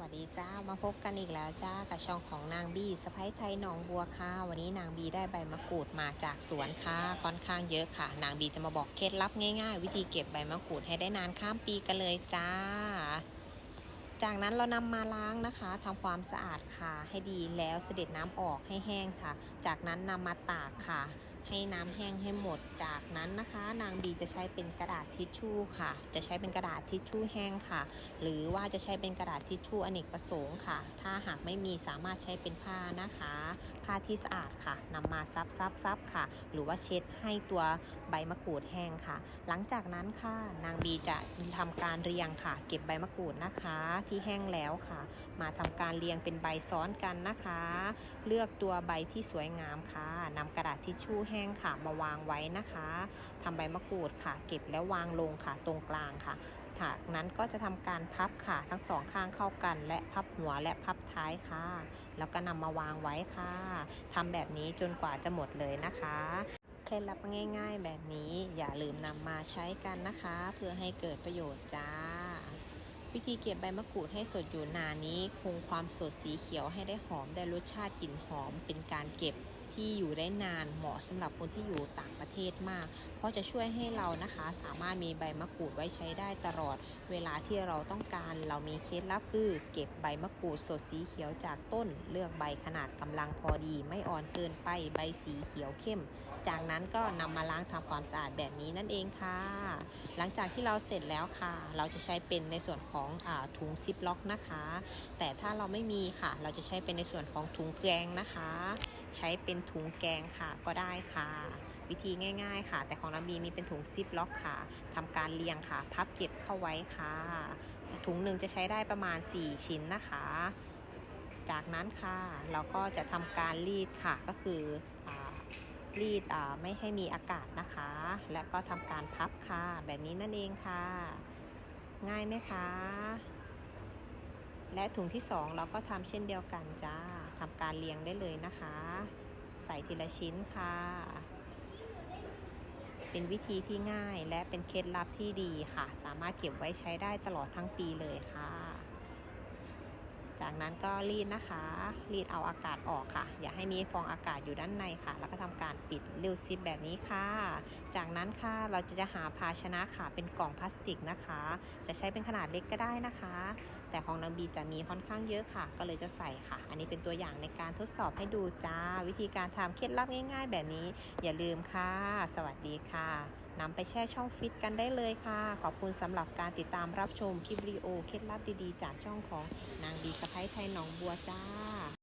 วัสดีจ้ามาพบกันอีกแล้วจ้ากับช่องของนางบีสะพ้ยไทยหนองบัวค่ะวันนี้นางบีได้ใบมะกรูดมาจากสวนค่ะค่อนข้างเยอะค่ะ นางบีจะมาบอกเคล็ดลับง่าย ๆ วิธีเก็บใบมะกรูดให้ได้นานข้ามปีกันเลยจ้า จากนั้นเรานำมาล้างนะคะทำความสะอาดค่ะให้ดีแล้วเสด็จน้ำออกให้แห้งค่ะ จากนั้นนำมาตากค่ะ ให้น้ำแห้งให้หมดจากนั้นนะคะ นางบีจะใช้เป็นกระดาษทิชชู่ค่ะ จะใช้เป็นกระดาษทิชชู่แห้งค่ะ หรือว่าจะใช้เป็นกระดาษทิชชู่อเนกประสงค์ค่ะ ถ้าหากไม่มีสามารถใช้เป็นผ้านะคะาที่สะอาดค่ะนำมาซับซับซับค่ะ หรือว่าเช็ดให้ตัวใบมะกรูดแห้งค่ะ หลังจากนั้นค่ะนางบีจะทำการเรียงค่ะ เก็บใบมะกรูดนะคะที่แห้งแล้วค่ะ มาทำการเรียงเป็นใบซ้อนกันนะคะ เลือกตัวใบที่สวยงามค่ะนำกระดาษทิชชู่แห้งค่ะ มาวางไว้นะคะทำใบมะกรูดค่ะ เก็บแล้ววางลงค่ะ ตรงกลางค่ะจากนั้นก็จะทำการพับค่ะทั้งสองข้างเข้ากัน และพับหัวและพับท้ายค่ะ แล้วก็นำมาวางไว้ค่ะทำแบบนี้จนกว่าจะหมดเลยนะคะเคล็ดลับง่าย ๆ แบบนี้อย่าลืมนำมาใช้กันนะคะ เพื่อให้เกิดประโยชน์จ้า วิธีเก็บใบมะกรูดให้สดอยู่นานนี้ คงความสดสีเขียวให้ได้หอมได้รสชาติกลิ่นหอมเป็นการเก็บ ที่อยู่ได้นานเหมาะสำหรับคนที่อยู่ต่างประเทศมาก เพราะจะช่วยให้เรานะคะสามารถมีใบมะกรูดไว้ใช้ได้ตลอด เวลาที่เราต้องการเรามีเคล็ดลับคือ เก็บใบมะกรูดสดสีเขียวจากต้น เลือกใบขนาดกำลังพอดี ไม่อ่อนเกินไปใบสีเขียวเข้ม จากนั้นก็นำมาล้างทำความสะอาดแบบนี้นั่นเองค่ะ หลังจากที่เราเสร็จแล้วค่ะ เราจะใช้เป็นในส่วนของอถุงซิปล็อกนะคะ แต่ถ้าเราไม่มีค่ะ เราจะใช้เป็นในส่วนของถุงแกงนะคะ ใช้เป็นถุงแกงค่ะก็ได้ค่ะ วิธีง่าย ๆ ค่ะ แต่ของนาบีมีเป็นถุงซิปล็อกค่ะทำการเรียงค่ะ พับเก็บเข้าไว้ค่ะ ถุงหนึ่งจะใช้ได้ประมาณ 4 ชิ้นนะคะ จากนั้นค่ะเราก็จะทำการรีดค่ะก็คือรีดไม่ให้มีอากาศนะคะ และก็ทำการพับค่ะ แบบนี้นั่นเองค่ะ ง่ายไหมคะ และถุงที่สองเราก็ทำเช่นเดียวกันจ้าทำการเรียงได้เลยนะคะ ใส่ทีละชิ้นค่ะ เป็นวิธีที่ง่ายและเป็นเคล็ดลับที่ดีค่ะ สามารถเก็บไว้ใช้ได้ตลอดทั้งปีเลยค่ะ จากนั้นก็รีดนะคะ รีดเอาอากาศออกค่ะ อย่าให้มีฟองอากาศอยู่ด้านในค่ะ แล้วก็ทำการปิดริ้วซิปแบบนี้ค่ะ จากนั้นค่ะเราจะจะหาภาชนะค่ะเป็นกล่องพลาสติกนะคะ จะใช้เป็นขนาดเล็กก็ได้นะคะ แต่ของนางบีจะมีค่อนข้างเยอะค่ะ ก็เลยจะใส่ค่ะ อันนี้เป็นตัวอย่างในการทดสอบให้ดูจ้า วิธีการทำเคล็ดลับง่าย ๆ แบบนี้ อย่าลืมค่ะ สวัสดีค่ะ นำไปแช่ช่องฟิตกันได้เลยค่ะ ขอบคุณสำหรับการติดตามรับชมคลิปวิดีโอเคล็ดลับดีๆ จากช่องของนางบีสะพ้ายไทยหนองบัวจ้า